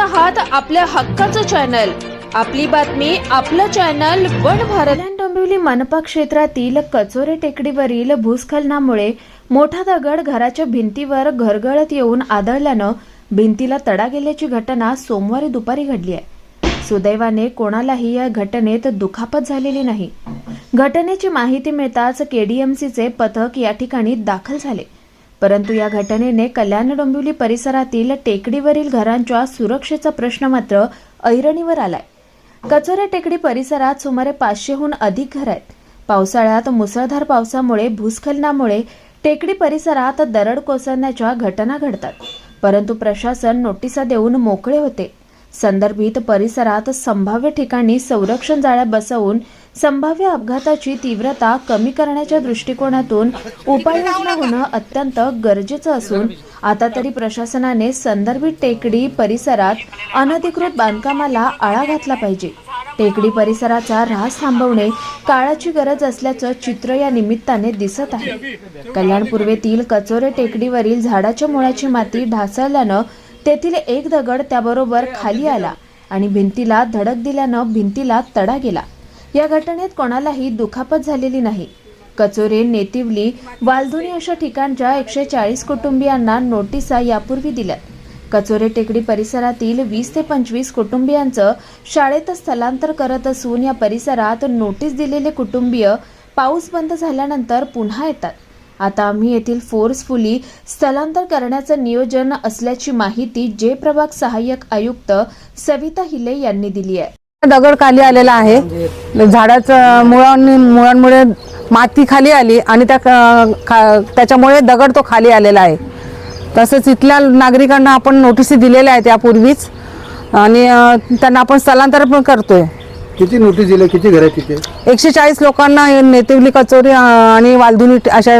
आहात आपल्या हक्काचं चॅनल. आपली बातमी आपलं चॅनल वन भारत. डोंबिवली मनपा क्षेत्रातील कचोरे टेकडीवरील भूस्खलनामुळे मोठा दगड घराच्या भिंतीवर घरगळत येऊन आदळल्यानं भिंतीला तडा गेल्याची घटना सोमवारी दुपारी घडली आहे. सुदैवाने कोणालाही या घटनेत दुखापत झालेली नाही. घटनेची माहिती मिळताच केडीएमसीचे पथक या ठिकाणी दाखल झाले. परंतु या घटनेने कल्याण डोंबिवली परिसरातील टेकडीवरील घरांच्या सुरक्षेचा प्रश्न मात्र ऐरणीवर आलाय. कचोरे टेकडी परिसरात सुमारे पाचशेहून अधिक घर आहेत. पावसाळ्यात मुसळधार पावसामुळे भूस्खलनामुळे टेकडी परिसरात दरड कोसळण्याच्या घटना घडतात. परंतु प्रशासन नोटिसा देऊन मोकळे होते. संदर्भित परिसरात संभाव्य ठिकाणी संरक्षण जाळ्या बसवून संभाव्य अपघाताची तीव्रता कमी करण्याच्या दृष्टिकोनातून उपाययोजना होणं अत्यंत गरजेचं असून आता तरी प्रशासनाने संदर्भित टेकडी परिसरात अनधिकृत बांधकामाला आळा घातला पाहिजे. टेकडी परिसराचा ऱ्हास थांबवणे काळाची गरज असल्याचं चित्र या निमित्ताने दिसत आहे. कल्याण पूर्वेतील कचोरे टेकडीवरील झाडाच्या मुळाची माती ढासळल्यानं तेथील एक दगड त्याबरोबर खाली आला आणि भिंतीला धडक दिल्यानं भिंतीला तडा गेला. या घटनेत कोणालाही दुखापत झालेली नाही. कचोरे नेतिवली वालधुनी अशा ठिकाणच्या एकशे चाळीस कुटुंबियांना नोटिसा यापूर्वी दिल्यात. कचोरे टेकडी परिसरातील वीस ते पंचवीस कुटुंबियांचं शाळेत स्थलांतर करत असून या परिसरात नोटीस दिलेले कुटुंबीय पाऊस बंद झाल्यानंतर पुन्हा येतात. आता आम्ही येथील फोर्सफुली स्थलांतर करण्याचं नियोजन असल्याची माहिती जे प्रभाग सहाय्यक आयुक्त सविता हिले यांनी दिली आहे. दगड खाली आलेला आहे. झाडाचं मुळांनी मुळांमुळे माती खाली आली आणि त्या त्याच्यामुळे दगड तो खाली आलेला आहे. तसंच इथल्या नागरिकांना आपण नोटिसी दिलेल्या आहेत यापूर्वीच आणि त्यांना आपण स्थलांतर पण करतोय. किती नोटीस दिल्या किती घर तिथे? एकशे चाळीस लोकांना हे नेतिवली कचोरी आणि वालधुनी अशा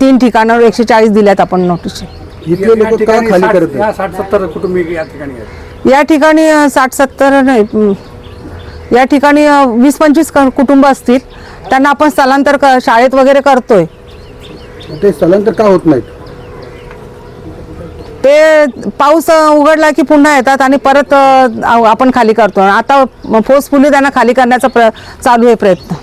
तीन ठिकाणावर एकशे चाळीस दिल्यात आपण नोटीस. इथले लोक का खाली करत या साठ सत्तर कुटुंबी या ठिकाणी आहेत. या ठिकाणी अ, साठ सत्तर नाही या ठिकाणी वीस पंचवीस क- कुटुंब असतील. त्यांना आपण स्थलांतर क- शाळेत वगैरे करतोय. ते स्थलांतर का होत नाहीत? ते पाऊस उघडला की पुन्हा येतात आणि परत आपण खाली करतो. आता फोर्सफुली त्यांना खाली करण्याचा प्र चालू आहे प्रयत्न.